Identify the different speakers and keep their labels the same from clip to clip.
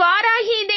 Speaker 1: இவ்வாறாகி இதை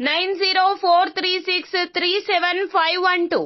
Speaker 1: nine zero four three six three seven five one two.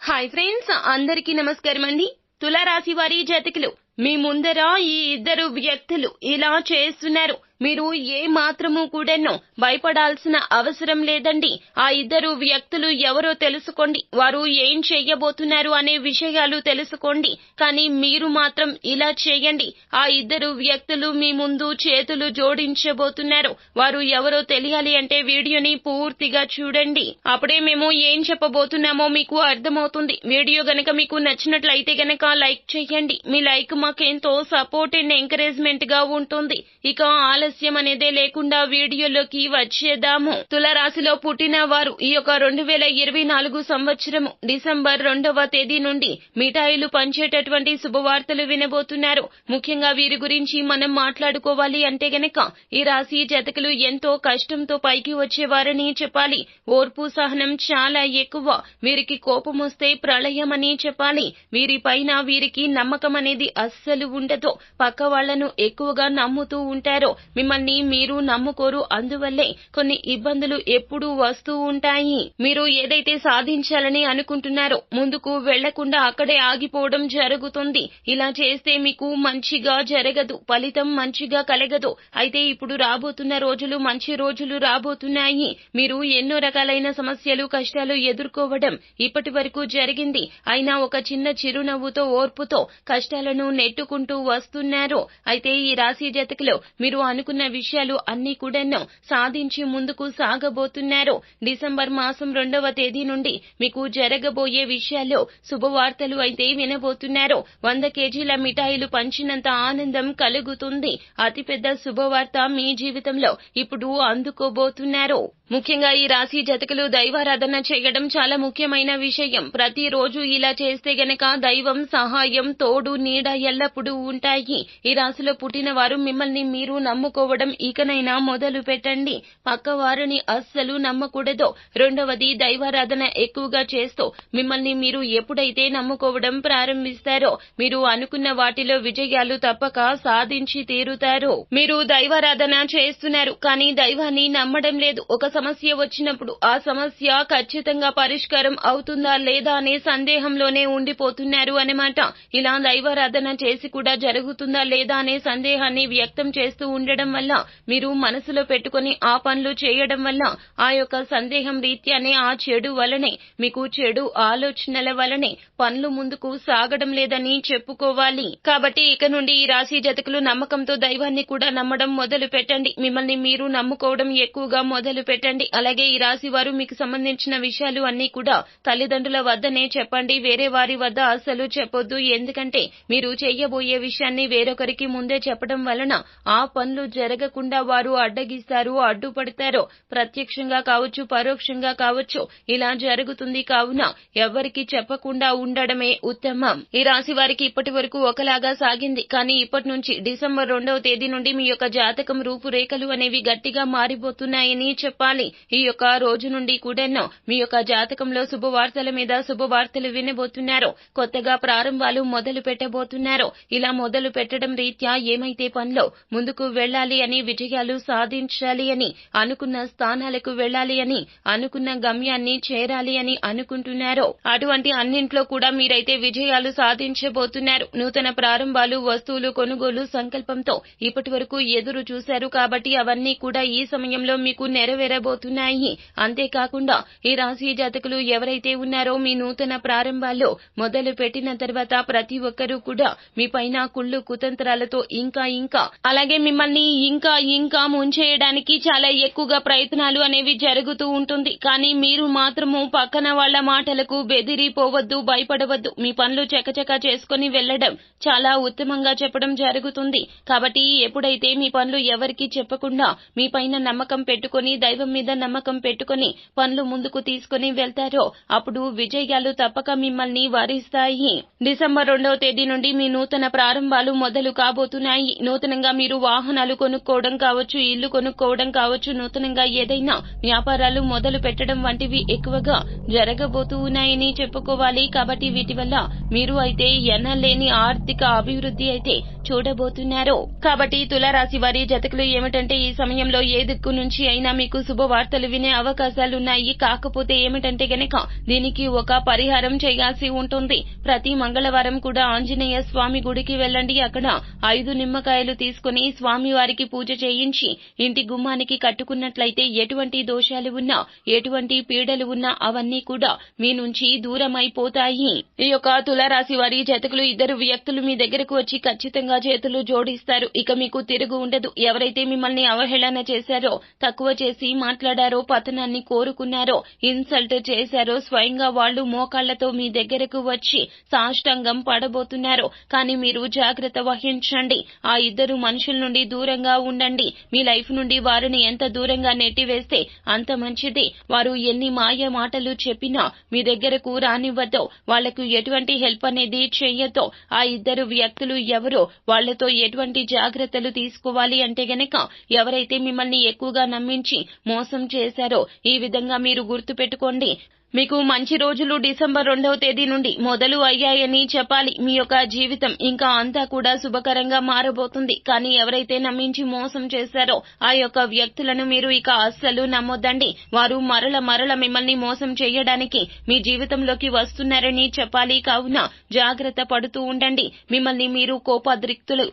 Speaker 1: Hi friends అందరికీ నమస్కారం అండి తులారాశి వారి జతకులు మీ ముందర ఈ ఇద్దరు వ్యక్తులు ఇలా చేస్తున్నారు. మీరు ఏ మాత్రము కూడాను భయపడాల్సిన అవసరం లేదండి. ఆ ఇద్దరు వ్యక్తులు ఎవరో తెలుసుకోండి. వారు ఏం చెయ్యబోతున్నారు అనే విషయాలు తెలుసుకోండి. కానీ మీరు మాత్రం ఇలా చేయండి. ఆ ఇద్దరు వ్యక్తులు మీ ముందు చేతులు జోడించబోతున్నారు. వారు ఎవరో తెలియాలి అంటే వీడియోని పూర్తిగా చూడండి. అప్పుడే మేము ఏం చెప్పబోతున్నామో మీకు అర్థమవుతుంది. వీడియో గనక మీకు నచ్చినట్లయితే గనక లైక్ చేయండి. మీ లైక్ మాకెంతో సపోర్ట్ అండ్ ఎంకరేజ్మెంట్గా ఉంటుంది. ఇక ఆలస్యం అనేదే లేకుండా వీడియోలోకి వచ్చేద్దాము. తులరాశిలో పుట్టిన వారు ఈ యొక్క రెండు వేల ఇరవై నాలుగు సంవత్సరము డిసెంబర్ రెండవ తేదీ నుండి మిఠాయిలు పంచేటటువంటి శుభవార్తలు వినబోతున్నారు. ముఖ్యంగా వీరి గురించి మనం మాట్లాడుకోవాలి అంటే గనక ఈ రాశి జతకులు ఎంతో కష్టంతో పైకి వచ్చేవారని చెప్పాలి. ఓర్పు సహనం చాలా ఎక్కువ. వీరికి కోపం వస్తే ప్రళయం అని చెప్పాలి. వీరి పైన వీరికి నమ్మకం అనేది అస్సలు ఉండదు. పక్క వాళ్ళను ఎక్కువగా నమ్ముతూ ఉంటారు. మిమ్మల్ని మీరు నమ్ముకోరు. అందువల్లే కొన్ని ఇబ్బందులు ఎప్పుడూ వస్తూ ఉంటాయి. మీరు ఏదైతే సాధించాలని అనుకుంటున్నారో ముందుకు వెళ్ళకుండా అక్కడే ఆగిపోవడం జరుగుతుంది. ఇలా చేస్తే మీకు మంచిగా జరగదు. ఫలితం మంచిగా కలగదు. అయితే ఇప్పుడు రాబోతున్న రోజులు మంచి రోజులు రాబోతున్నాయి. మీరు ఎన్నో రకాలైన సమస్యలు కష్టాలు ఎదుర్కోవడం ఇప్పటి వరకు జరిగింది. అయినా ఒక చిన్న చిరునవ్వుతో ఓర్పుతో కష్టాలను నెట్టుకుంటూ వస్తున్నారు. అయితే ఈ రాశి జతకలో మీరు అనుకున్న విషయాలు అన్ని కూడాను సాధించి ముందుకు సాగబోతున్నారు. డిసెంబర్ మాసం రెండవ తేదీ నుండి మీకు జరగబోయే విషయాలు శుభవార్తలు అయితే వినబోతున్నారు. వంద కేజీల మిఠాయిలు పంచినంత ఆనందం కలుగుతుంది. అతిపెద్ద శుభవార్త మీ జీవితంలో ఇప్పుడు అందుకోబోతున్నారు. ముఖ్యంగా ఈ రాశి జతకులు దైవారాధన చేయడం చాలా ముఖ్యమైన విషయం. ప్రతిరోజు ఇలా చేస్తే గనక దైవం సహాయం తోడు నీడ ఎల్లప్పుడూ ఉంటాయి. ఈ రాశిలో పుట్టిన వారు మిమ్మల్ని మీరు నమ్ముకోవడం ఇకనైనా మొదలు పెట్టండి. పక్క వారిని అస్సలు నమ్మకూడదు. రెండవది దైవారాధన ఎక్కువగా చేస్తూ మిమ్మల్ని మీరు ఎప్పుడైతే నమ్ముకోవడం ప్రారంభిస్తారో మీరు అనుకున్న వాటిలో విజయాలు తప్పక సాధించి తీరుతారు. మీరు దైవారాధన చేస్తున్నారు కానీ దైవాన్ని నమ్మడం లేదు. ఒక సమస్య వచ్చినప్పుడు ఆ సమస్య ఖచ్చితంగా పరిష్కారం అవుతుందా లేదా అనే సందేహంలోనే ఉండిపోతున్నారు అన్నమాట. ఇలా దైవారాధన చేసి కూడా జరుగుతుందా లేదా అనే సందేహాన్ని వ్యక్తం చేస్తూ ఉండడం వల్ల మీరు మనసులో పెట్టుకుని ఆ పనులు చేయడం వల్ల ఆ యొక్క సందేహం రీత్యానే ఆ చెడు వలనే మీకు చెడు ఆలోచనల వలనే పనులు ముందుకు సాగడం లేదని చెప్పుకోవాలి. కాబట్టి ఇక నుండి ఈ రాశి జతకులు నమ్మకంతో దైవాన్ని కూడా నమ్మడం మొదలు పెట్టండి. మిమ్మల్ని మీరు నమ్ముకోవడం ఎక్కువగా మొదలు పెట్టండి. అలాగే ఈ రాశి వారు మీకు సంబంధించిన విషయాలు అన్ని కూడా తల్లిదండ్రుల వద్దనే చెప్పండి. వేరే వారి వద్ద అసలు చెప్పొద్దు. ఎందుకంటే మీరు చెయ్యబోయే విషయాన్ని వేరొకరికి ముందే చెప్పడం వలన ఆ పనులు జరగకుండా వారు అడ్డగిస్తారు అడ్డుపడతారు ప్రత్యక్షంగా కావచ్చు పరోక్షంగా కావచ్చు ఇలా జరుగుతుంది కావున ఎవరికి చెప్పకుండా ఉండడమే ఉత్తమం. ఈ రాశి వారికి ఇప్పటి వరకు ఒకలాగా సాగింది. కానీ ఇప్పటి నుంచి డిసెంబర్ రెండవ తేదీ నుండి మీ యొక్క జాతకం రూపురేఖలు అనేవి గట్టిగా మారిపోతున్నాయని చెప్పాలి. ఈ యొక్క రోజు నుండి కూడాను మీ యొక్క జాతకంలో శుభవార్తల మీద శుభవార్తలు వినబోతున్నారు. కొత్తగా ప్రారంభాలు మొదలు పెట్టబోతున్నారు ఇలా మొదలు పెట్టడం రీత్యా ఏమైతే పనిలో ముందుకు వెళ్ళాలి అని విజయాలు సాధించాలి అని అనుకున్న స్థానాలకు వెళ్ళాలి అని అనుకున్న గమ్యాన్ని చేరాలి అని అనుకుంటున్నారో అటువంటి అన్నింట్లో కూడా మీరైతే విజయాలు సాధించబోతున్నారు. నూతన ప్రారంభాలు వస్తువులు కొనుగోలు సంకల్పంతో ఇప్పటి వరకు ఎదురు చూశారు కాబట్టి అవన్నీ కూడా ఈ సమయంలో మీకు నెరవేరబోతున్నాయి. అంతేకాకుండా ఈ రాశి జాతకులు ఎవరైతే ఉన్నారో మీ నూతన ప్రారంభాల్లో మొదలు పెట్టిన తర్వాత ప్రతి ఒక్కరూ కూడా మీ పైన కుళ్ళు కుతంత్రాలతో ఇంకా ఇంకా. అలాగే మిమ్మల్ని ఇంకా ఇంకా ముంచేయడానికి చాలా ఎక్కువగా ప్రయత్నాలు అనేవి జరుగుతూ ఉంటుంది. కానీ మీరు మాత్రము పక్కన వాళ్ళ మాటలకు బెదిరిపోవద్దు భయపడవద్దు. మీ పనులు చకచక చేసుకుని వెళ్ళడం చాలా ఉత్తమంగా చెప్పడం జరుగుతుంది. కాబట్టి ఎప్పుడైతే మీ పనులు ఎవరికి చెప్పకుండా మీ పైన నమ్మకం పెట్టుకుని దైవం మీద నమ్మకం పెట్టుకుని పనులు ముందుకు తీసుకుని వెళ్తారో అప్పుడు విజయాలు తప్పక మిమ్మల్ని వారిస్తాయి. డిసెంబర్ రెండవ తేదీ నుండి మీ నూతన ప్రారంభాలు మొదలు కాబోతున్నాయి. నూతనంగా మీరు వాహనాలు కొనుక్కోవడం కావచ్చు ఇల్లు కొనుక్కోవడం కావచ్చు నూతనంగా ఏదైనా వ్యాపారాలు మొదలు పెట్టడం వంటివి ఎక్కువగా జరగబోతూ ఉన్నాయని చెప్పుకోవాలి. కాబట్టి వీటి వల్ల మీరు అయితే ఎనలేని ఆర్థిక అభివృద్ధి అయితే చూడబోతున్నారు. కాబట్టి తులారాశి వారి జతకులు ఏమిటంటే ఈ సమయంలో ఏ దిక్కు నుంచి అయినా మీకు శుభవార్తలు వినే అవకాశాలున్నాయి. కాకపోతే ఏమిటంటే గనక దీనికి ఒక పరిహారం చేయాల్సి ఉంటుంది. ప్రతి మంగళవారం కూడా ఆంజనేయ స్వామి గుడికి వెళ్ళండి. అక్కడ ఐదు నిమ్మకాయలు తీసుకుని స్వామి వారికి పూజ చేయించి ఇంటి గుమ్మానికి కట్టుకున్నట్లయితే ఎటువంటి దోషాలు ఉన్నా ఎటువంటి పీడలు ఉన్నా అవన్నీ కూడా మీ నుంచి దూరమైపోతాయి. ఈ యొక్క తులారాశి వారి జతకులు ఇద్దరు వ్యక్తులు మీ దగ్గరకు వచ్చి ఖచ్చితంగా చేతులు జోడిస్తారు. ఇక మీకు తిరుగు ఉండదు. ఎవరైతే మిమ్మల్ని అవహేళన చేశారో తక్కువ చేసి మాట్లాడారో పతనాన్ని కోరుకున్నారో ఇన్సల్ట్ చేశారో స్వయంగా వాళ్ళు మోకాళ్ళతో మీ దగ్గరకు వచ్చి సాష్టంగం పడబోతున్నారు. కానీ మీరు జాగ్రత్త వహించండి. ఆ ఇద్దరు మనుషుల నుండి దూరంగా ఉండండి. మీ లైఫ్ నుండి వారిని ఎంత దూరంగా నెట్టివేస్తే అంత మంచిది. వారు ఎన్ని మాయ మాటలు చెప్పినా మీ దగ్గరకు రానివ్వద్దో. వాళ్ళకు ఎటువంటి హెల్ప్ అనేది చెయ్యొద్దో. ఆ ఇద్దరు వ్యక్తులు ఎవరో వాళ్ళతో ఎటువంటి జాగ్రత్తలు తీసుకోవాలి అంటే గనక ఎవరైతే మిమ్మల్ని ఎక్కువగా నమ్మించి మోసం చేశారో ఈ విధంగా మీరు గుర్తు పెట్టుకోండి మీకు మంచి రోజులు డిసెంబర్ రెండవ తేదీ నుండి మొదలు అయ్యాయని చెప్పాలి. మీ యొక్క జీవితం ఇంకా అంతా కూడా శుభకరంగా మారబోతుంది. కానీ ఎవరైతే నమ్మించి మోసం చేశారో ఆ యొక్క వ్యక్తులను మీరు ఇక అస్సలు నమ్మొద్దండి. వారు మరల మరల మిమ్మల్ని మోసం చేయడానికి మీ జీవితంలోకి వస్తున్నారని చెప్పాలి. కావున జాగ్రత్త పడుతూ ఉండండి. మిమ్మల్ని మీరు కోపద్రిక్తులు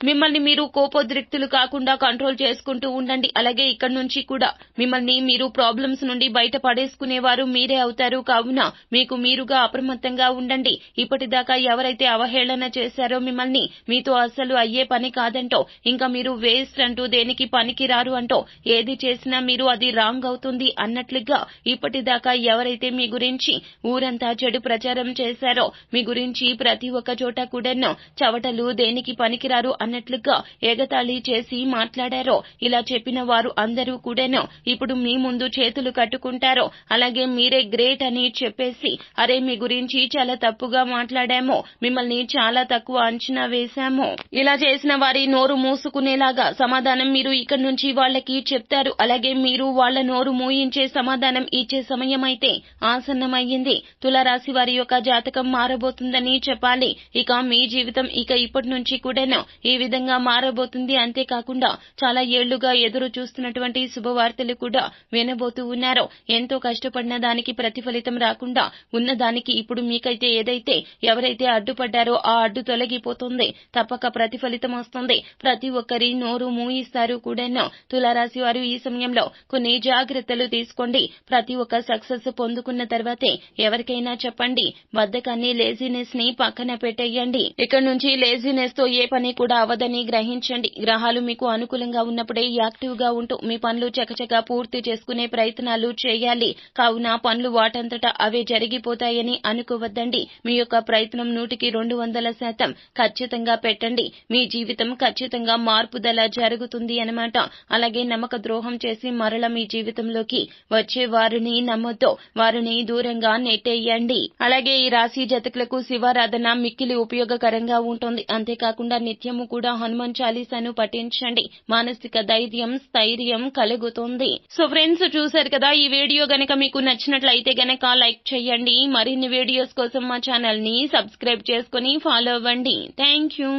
Speaker 1: మిమ్మల్ని మీరు కోపోద్రిక్తులు కాకుండా కంట్రోల్ చేసుకుంటూ ఉండండి. అలాగే ఇక్కడ నుంచి కూడా మిమ్మల్ని మీరు ప్రాబ్లమ్స్ నుండి బయట పడేసుకునేవారు మీరే అవుతారు. కావున మీకు మీరుగా అప్రమత్తంగా ఉండండి. ఇప్పటిదాకా ఎవరైతే అవహేళన చేశారో మిమ్మల్ని మీతో అస్సలు అయ్యే పని కాదంటో ఇంకా మీరు వేస్ట్ అంటూ దేనికి పనికిరారు అంటో ఏది చేసినా మీరు అది రాంగ్ అవుతుంది అన్నట్లుగా ఇప్పటిదాకా ఎవరైతే మీ గురించి ఊరంతా చెడు ప్రచారం చేశారో మీ గురించి ప్రతి ఒక్క చోట కూడాను చవటలు దేనికి పనికిరారు అన్నట్లుగా ఎగతాళి చేసి మాట్లాడారో ఇలా చెప్పిన వారు అందరూ కూడాను ఇప్పుడు మీ ముందు చేతులు కట్టుకుంటారో అలాగే మీరే గ్రేట్ అని చెప్పేసి అరే మీ గురించి చాలా తప్పుగా మాట్లాడాము మిమ్మల్ని చాలా తక్కువ అంచనా వేశాము. ఇలా చేసిన వారి నోరు మూసుకునేలాగా సమాధానం మీరు ఇక్కడి నుంచి వాళ్ళకి చెప్తారు. అలాగే మీరు వాళ్ళ నోరు మూయించే సమాధానం ఇచ్చే సమయం అయితే ఆసన్నమయ్యింది. తులారాశి వారి యొక్క జాతకం మారబోతుందని చెప్పాలి. ఇక మీ జీవితం ఇక ఇప్పటి నుంచి కూడాను ఈ విధంగా మారబోతుంది. అంతేకాకుండా చాలా ఏళ్ళుగా ఎదురు చూస్తున్నటువంటి శుభవార్తలు కూడా వినబోతూ ఉన్నారు. ఎంతో కష్టపడిన దానికి ప్రతిఫలితం రాకుండా ఉన్న దానికి ఇప్పుడు మీకైతే ఏదైతే ఎవరైతే అడ్డుపడ్డారో ఆ అడ్డు తొలగిపోతుంది. తప్పక ప్రతిఫలితం వస్తుంది. ప్రతి ఒక్కరి నోరు మూయిస్తారు కూడాను. తులారాశి వారు ఈ సమయంలో కొన్ని జాగ్రత్తలు తీసుకోండి. ప్రతి ఒక్క సక్సెస్ పొందుకున్న తర్వాతే ఎవరికైనా చెప్పండి. బద్దకాన్ని లేజినెస్ని పక్కన పెట్టేయండి. ఇక్కడ నుంచి లేజినెస్తో ఏ పని కూడా అవదని గ్రహించండి. గ్రహాలు మీకు అనుకూలంగా ఉన్నప్పుడే యాక్టివ్గా ఉంటూ మీ పనులు చకచక పూర్తి చేసుకునే ప్రయత్నాలు చేయాలి. కావున పనులు వాటంతటా అవే జరిగిపోతాయని అనుకోవద్దండి. మీ యొక్క ప్రయత్నం నూటికి రెండు వందల శాతం ఖచ్చితంగా పెట్టండి. మీ జీవితం ఖచ్చితంగా మార్పుదల జరుగుతుంది అనమాట అలాగే నమ్మక ద్రోహం చేసి మరల మీ జీవితంలోకి వచ్చే వారిని నమ్మొద్దు. వారిని దూరంగా నెట్టేయండి. అలాగే ఈ రాశి జతకులకు శివారాధన మిక్కిలి ఉపయోగకరంగా ఉంటుంది. అంతేకాకుండా నిత్యము కూడా హనుమాన్ చాలీసాను పఠించండి. మానసిక ధైర్యం స్థైర్యం కలుగుతుంది. సో ఫ్రెండ్స్ చూశారు కదా ఈ వీడియో గనక మీకు నచ్చినట్లయితే గనక లైక్ చేయండి. మరిన్ని వీడియోస్ కోసం మా ఛానల్ని సబ్స్క్రైబ్ చేసుకుని ఫాలో అవ్వండి. Thank you.